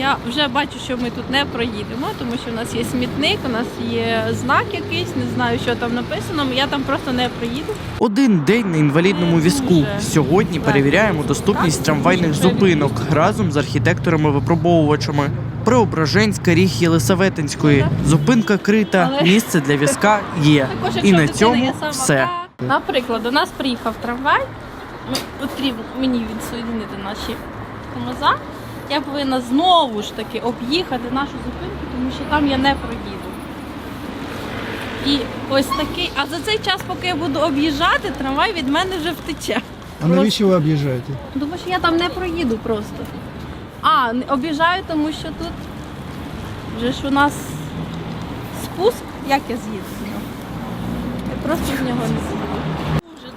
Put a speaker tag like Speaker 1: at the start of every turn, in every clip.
Speaker 1: Я вже бачу, що ми тут не проїдемо, тому що у нас є смітник, у нас є знак якийсь, не знаю, що там написано. Я там просто не проїду.
Speaker 2: Один день на інвалідному візку. Сьогодні перевіряємо доступність трамвайних зупинок разом з архітекторами-випробовувачами. Преображенська ріг Єлисаветинської. Зупинка крита, місце для візка є. І на цьому все.
Speaker 1: Наприклад, до нас приїхав трамвай. ну, Потрібно мені відсоєдинити наші тормоза. Я повинна знову ж таки об'їхати нашу зупинку, тому що там я не проїду. І ось такий. А за цей час, поки я буду об'їжджати, трамвай від мене вже втече.
Speaker 3: А навіщо ви об'їжджаєте?
Speaker 1: Тому що я там не проїду просто. А, об'їжджаю, тому що тут вже ж у нас спуск, як я з'їду з нього. Я просто з нього не з'їду.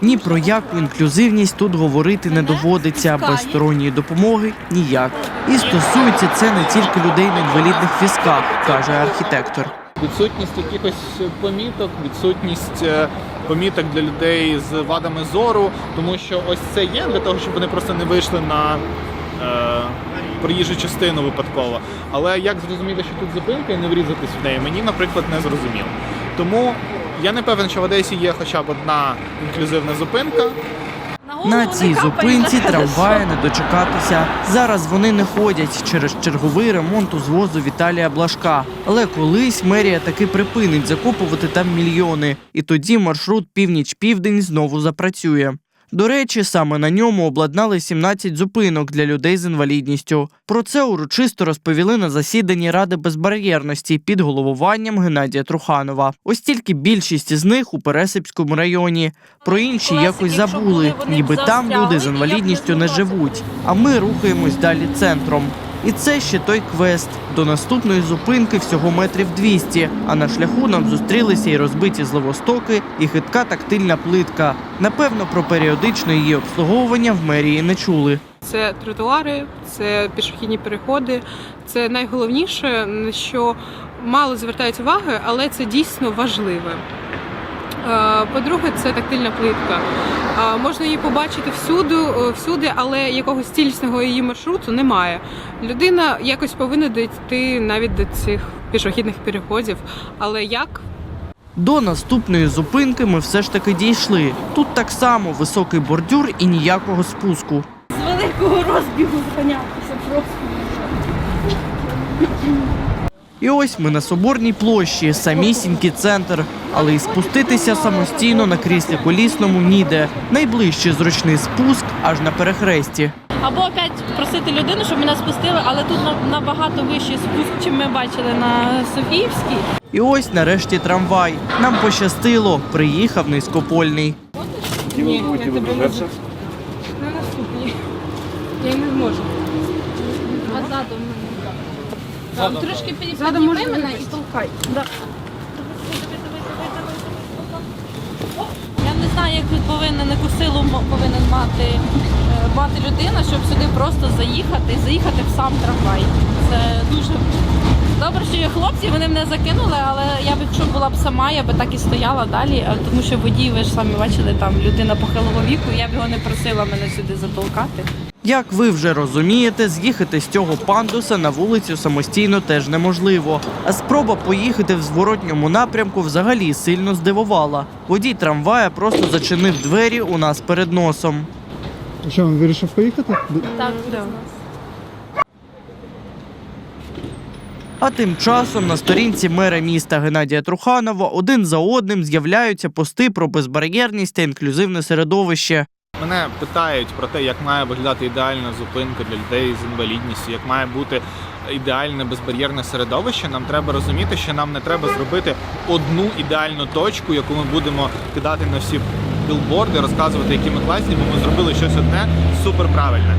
Speaker 2: Ні про яку інклюзивність тут говорити не доводиться. Без сторонньої допомоги ніяк. І стосується це не тільки людей на інвалідних візках, каже архітектор.
Speaker 4: Відсутність якихось поміток, відсутність е, поміток для людей з вадами зору, тому що ось це є для того, щоб вони просто не вийшли на е, проїжджу частину випадково. Але як зрозуміти, що тут зупинка і не врізатись в неї, мені, наприклад, не зрозуміло. Тому я не певен, що в Одесі є хоча б одна інклюзивна зупинка.
Speaker 2: На цій зупинці
Speaker 1: так,
Speaker 2: трамваї не дочекатися. Зараз вони не ходять через черговий ремонт узвозу Віталія Блашка. Але колись мерія таки припинить закопувати там мільйони, і тоді маршрут північ-південь знову запрацює. До речі, саме на ньому обладнали 17 зупинок для людей з інвалідністю. Про це урочисто розповіли на засіданні Ради безбар'єрності під головуванням Геннадія Труханова. Ось тільки більшість із них у Пересипському районі. Про інші якось забули, ніби там люди з інвалідністю не
Speaker 1: не
Speaker 2: живуть. А ми рухаємось далі центром. І це ще той квест. До наступної зупинки всього метрів 200, а на шляху нам зустрілися і розбиті зливостоки, і хитка тактильна плитка. Напевно, про періодичне її обслуговування в мерії не чули.
Speaker 5: Це тротуари, це пішохідні переходи. Це найголовніше, на що мало звертають уваги, але це дійсно важливе. Е, По-друге, це тактильна плитка. Е, Можна її побачити всюди, е, всюди, але якогось цілісного її маршруту немає. Людина якось повинна дійти навіть до цих пішохідних переходів. Але як
Speaker 2: До наступної зупинки ми все ж таки дійшли. Тут так само високий бордюр і ніякого спуску.
Speaker 1: З великого розбігу зганятися просто.
Speaker 2: І ось ми на соборній площі, самісінький центр. Але й спуститися самостійно на кріслі колісному ніде. Найближчий зручний спуск аж на перехресті.
Speaker 1: Або опять просити людину, щоб мене спустили, але тут набагато вищий спуск, чим ми бачили на Софіївській.
Speaker 2: І ось нарешті трамвай. Нам пощастило, приїхав низькопольний.
Speaker 5: ні, я тебе не на наступній. Я не зможу.
Speaker 1: А задом мене. Там трошки підійми
Speaker 5: Задом
Speaker 1: мене і толкай. Да. Я не знаю, як тут повинен, яку силу повинен мати, е, мати людина, щоб сюди просто заїхати і заїхати в сам трамвай. Це дуже добре, що є хлопці, вони мене закинули, але я б, якщо була б сама, я би так і стояла далі, тому що водій, ви ж самі бачили, там людина похилого віку, я б його не просила мене сюди затолкати.
Speaker 2: Як ви вже розумієте, з'їхати з цього пандуса на вулицю самостійно теж неможливо. А спроба поїхати в зворотньому напрямку взагалі сильно здивувала. Водій трамвая просто зачинив двері у нас перед носом.
Speaker 3: Що, він вирішив поїхати?
Speaker 1: Так,
Speaker 5: да.
Speaker 2: А тим часом на сторінці мера міста Геннадія Труханова один за одним з'являються пости про безбар'єрність та інклюзивне середовище.
Speaker 4: Мене питають про те, як має виглядати ідеальна зупинка для людей з інвалідністю, як має бути ідеальне безбар'єрне середовище. Нам треба розуміти, що нам не треба зробити одну ідеальну точку, яку ми будемо кидати на всі білборди, розказувати, які ми класні, бо ми зробили щось одне суперправильне.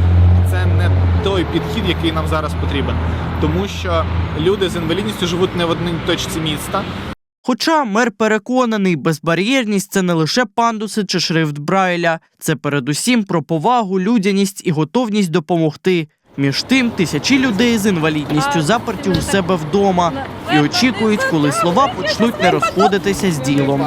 Speaker 4: Це не той підхід, який нам зараз потрібен, тому що люди з інвалідністю живуть не в одній точці міста.
Speaker 2: Хоча мер переконаний, безбар'єрність це не лише пандуси чи шрифт Брайля, це передусім про повагу, людяність і готовність допомогти. Між тим, тисячі людей з інвалідністю заперті у себе вдома і очікують, коли слова почнуть не розходитися з ділом.